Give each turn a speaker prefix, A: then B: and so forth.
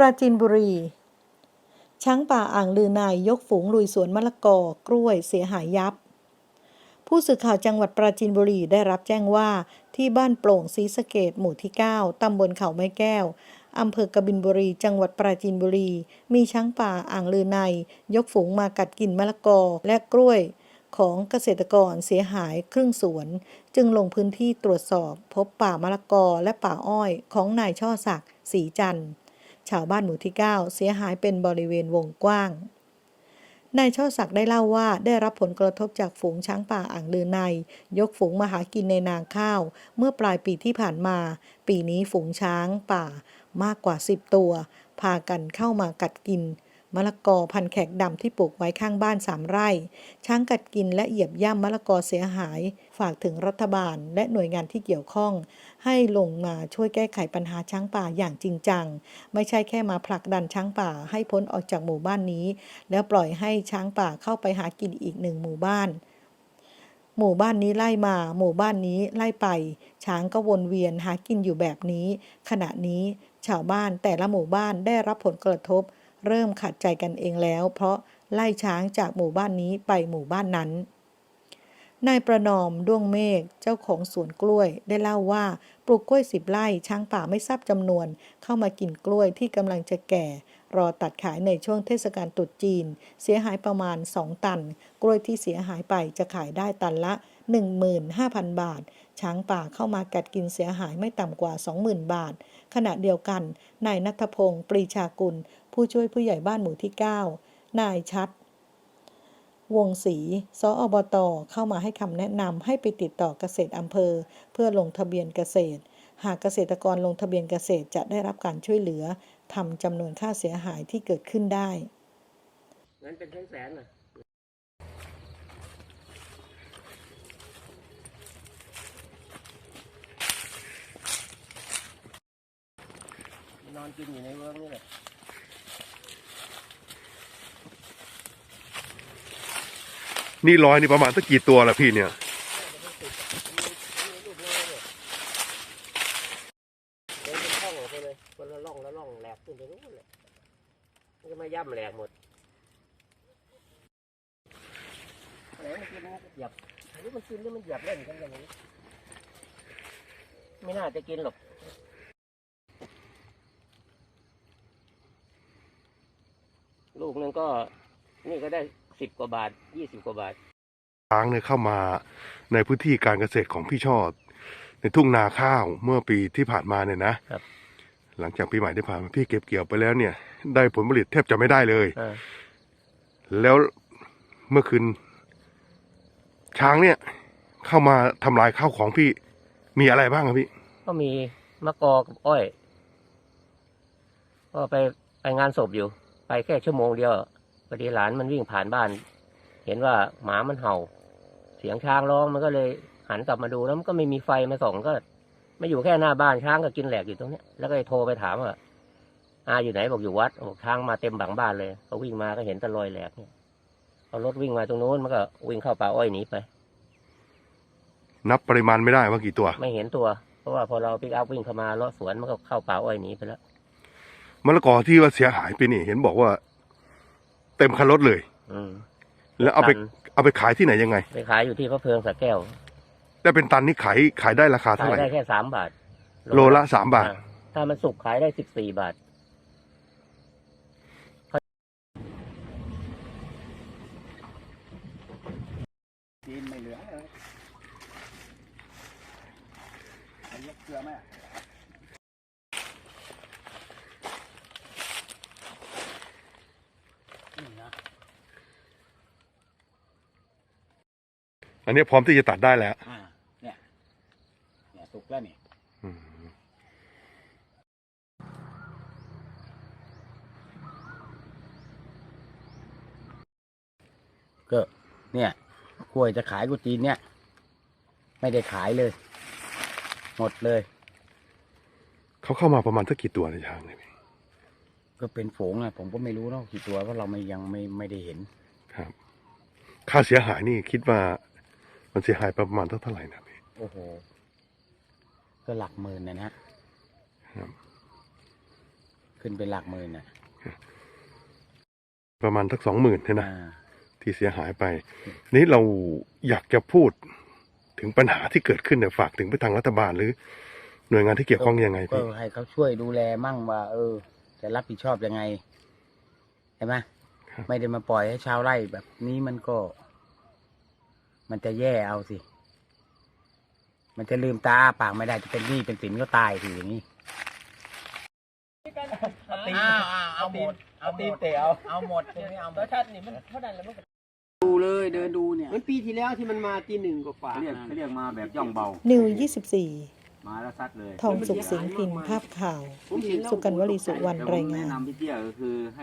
A: ปราจีนบุรี ช้างป่าอ่างลือนายยกฝูงลุยสวนมะละกอกล้วยเสียหายยับ ผู้สื่อข่าวจังหวัดปราจีนบุรีได้รับแจ้งว่าที่บ้านโปร่งศรีสะเกดหมู่ที่ 9 ตำบลเขาไม้แก้ว อำเภอกบินบุรี จังหวัดปราจีนบุรี มีช้างป่าอ่างลือใน ยกฝูงมากัดกินมะละกอและกล้วยของเกษตรกรเสียหายครึ่งสวน จึงลงพื้นที่ตรวจสอบพบป่ามะละกอและป่าอ้อยของนายช่อศักดิ์ศรีจันทร์ ชาวบ้านหมู่ที่ 9 เสียหายเป็นบริเวณวงกว้าง นายช่อศักดิ์ได้เล่าว่าได้รับผลกระทบจากฝูงช้างป่าอ่างลือใน ยกฝูงมาหากินในนาข้าว เมื่อปลายปีที่ผ่านมา ปีนี้ฝูงช้างป่ามากกว่า 10 ตัว พากันเข้ามากัดกิน มะละกอพันแขกดำที่ปลูกไว้ข้างบ้านสามไร่ ช้างกัดกินและเหยียบย่ำมะละกอเสียหาย ฝากถึงรัฐบาลและหน่วยงานที่เกี่ยวข้อง ให้ลงมาช่วยแก้ไขปัญหาช้างป่าอย่างจริงจัง ไม่ใช่แค่มาผลักดันช้างป่าให้พ้นออกจากหมู่บ้านนี้ แล้วปล่อยให้ช้างป่าเข้าไปหากินอีกหนึ่งหมู่บ้านหมู่บ้านนี้ไล่มา หมู่บ้านนี้ไล่ไป ช้างก็วนเวียนหากินอยู่แบบนี้ ขณะนี้ชาวบ้านแต่ละหมู่บ้านได้รับผลกระทบ เริ่มขัดใจกันเองแล้ว เพราะไล่ช้างจากหมู่บ้านนี้ไปหมู่บ้านนั้น นายประนอมด้วงเมฆเจ้าของสวนกล้วยได้เล่าว่าปลูกกล้วยสิบไร่ช้างป่าไม่ทราบจำนวน เข้ามากินกล้วยที่กำลังจะแก่ รอตัดขายในช่วงเทศกาลตรุษจีน เสียหายประมาณ2ตัน กล้วยที่เสียหายไปจะขายได้ตันละ 15,000 บาท ช้างป่าเข้ามากัดกินเสียหายไม่ต่ำกว่า 20,000 บาท ขณะเดียวกันนายนัทพงศ์ปรีชากุล ผู้ช่วยผู้ใหญ่บ้านหมู่ที่ 9 นายชัด วงศรีสออบต เข้ามาให้คำแนะนำให้ไปติดต่อเกษตรอำเภอ เพื่อลงทะเบียนเกษตร หากเกษตรกรลงทะเบียนเกษตรจะได้รับการช่วยเหลือทำจำนวนค่าเสียหายที่เกิดขึ้นได้
B: งั้นเป็นแสนแสนะ นอนกินอยู่ในเวิร์กนี่แหละ
C: นี่ร้อยนี่ประมาณสักกี่ตัวละพี่เนี่ย
B: เดินเป็นช่องออกไปเลยคนละร่องละร่องแหลกขึ้นไปนู้นเลยมันก็มาย่ำแหลกหมดไหนมันกินมันก็เหยียบอันนี้มันกินหรือมันเหยียบเล่นกันอย่างนี้ไม่น่าจะกินหรอก ลูกหนึงก็นี่ก็ได้สิบกว่าบาทยี่สิบกว่าบาท
C: ช้างเนี่ยเข้ามาในพื้นที่การเกษตรของพี่ชอด ในทุ่งนาข้าวเมื่อปีที่ผ่านมาเนี่ยนะครับ หลังจากปีใหม่ที่ผ่านมาพี่เก็บเกี่ยวไปแล้วเนี่ย ได้ผลผลิตแทบจะไม่ได้เลย
B: อ่า
C: แล้วเมื่อคืนช้างเนี่ย เข้ามาทำลายข้าวของพี่มีอะไรบ้างครับพี่
B: ก็มีมะกอกกับอ้อย ก็ไปไปงานศพอยู่ ไปแค่ชั่วโมงเดียวพอดีหลานมันวิ่งผ่านบ้าน เห็นว่าหมามันเห่า เสียงช้างร้องมันก็เลยหันกลับมาดูแล้วมันก็ไม่มีไฟมาส่องก็ไม่อยู่แค่หน้าบ้านช้างก็กินแหลกอยู่ตรงเนี้ยแล้วก็เลยโทรไปถามว่าอาอยู่ไหนบอกอยู่วัดบอกช้างมาเต็มบังบ้านเลยเขาวิ่งมาก็เห็นแตะรอยแหลกเนี่ยเอารถวิ่งมาตรงนู้นมันก็วิ่งเข้าป่าอ้อยหนีไป
C: นับปริมาณไม่ได้ว่ากี่ตัว
B: ไม่เห็นตัว เพราะว่าพอเราปิกอัพวิ่งเข้ามาเลาะสวนมันก็เข้าป่าอ้อยหนีไปแล้ว
C: มะละกอที่ว่าเสียหายไปนี่ เห็นบอกว่า เต็มคันรถเลย
B: อืม
C: แล้วเอาไป
B: ตัน
C: เอาไปขายที่ไหนยังไง
B: ไปขายอยู่ที่พระเพิงสระแก้ว
C: แต่เป็นตันนี่ขายขายได้ราคา
B: ขา
C: เท่ายไหร่
B: ได้แค่สามบาท
C: โลละสามบาท
B: อ่ถ้ามันสุกขายได้สิบสี่บาท
D: จีนไม่เหลือเลยเอายกเกลือไหมอะนี่นะ
C: อันนี้พร้อมที่จะตัดได้แล้ว
D: อ่าเนี่ยเนี่ยสุกแล้วนี่
C: อืม
D: ก็เนี่ยกล้วยจะขายกูจีนเนี่ย ไม่ได้ขายเลย หมดเลย
C: เขาเข้ามาประมาณสักกี่ตัวในช้างเนี่ยพี่
D: ก็เป็นฝูงอะผมก็ไม่รู้เนาะกี่ตัวเพราะเราไม่ยังไม่ไม่ได้เห็น
C: ครับ ค่าเสียหายนี่คิดว่า มันเสียหายประมาณเท่าไหร่นะพี่
D: โอ้โหก็หลักหมื่นนะนะ
C: ครับ
D: ขึ้นเป็นหลักหมื่นอะ
C: ประมาณสักสองหมื่นนะ
D: อ่า
C: ที่เสียหายไป นี้เราอยากจะพูดถึงปัญหาที่เกิดขึ้นเนี่ยฝากถึงไปทางรัฐบาลหรือ หน่วยงานที่เกี่ยวข้องยังไง
D: ก็
C: พี่
D: ให้เขาช่วยดูแลมั่งว่า เออ จะรับผิดชอบยังไงใช่ไหมไม่ได้มาปล่อยให้ชาวไร่แบบนี้มันก็ มันจะแย่เอาสิ มันจะลืมตาอ้าปากไม่ได้จะเป็นหนี้เป็นสินก็ตายสิอย่างนี้
B: อ้าวเอาหมดเอาตีนเตะเอา
D: เอาหมดไม่เอาหม
B: ร
D: ด
B: สชาตินี่มันเท่านั้นแล้วมัน
D: ดูเลยเดินดูเนี่ย
E: เหมือนปีที่แล้วที่มันมาตีหนึ่งกว่าๆ
F: เรียก
E: นะ
F: เรียกมาแบบย่องเบา
A: นิว
F: มาแล้วซัดเลย
A: 24ทองสุขสิงห์พิมพ์ภาพข่าว
E: ผมเห็นแล้ว
A: สุกันวลีสุวรรณรายงาน
F: แนะนำพี่เตี้ยก็คือให้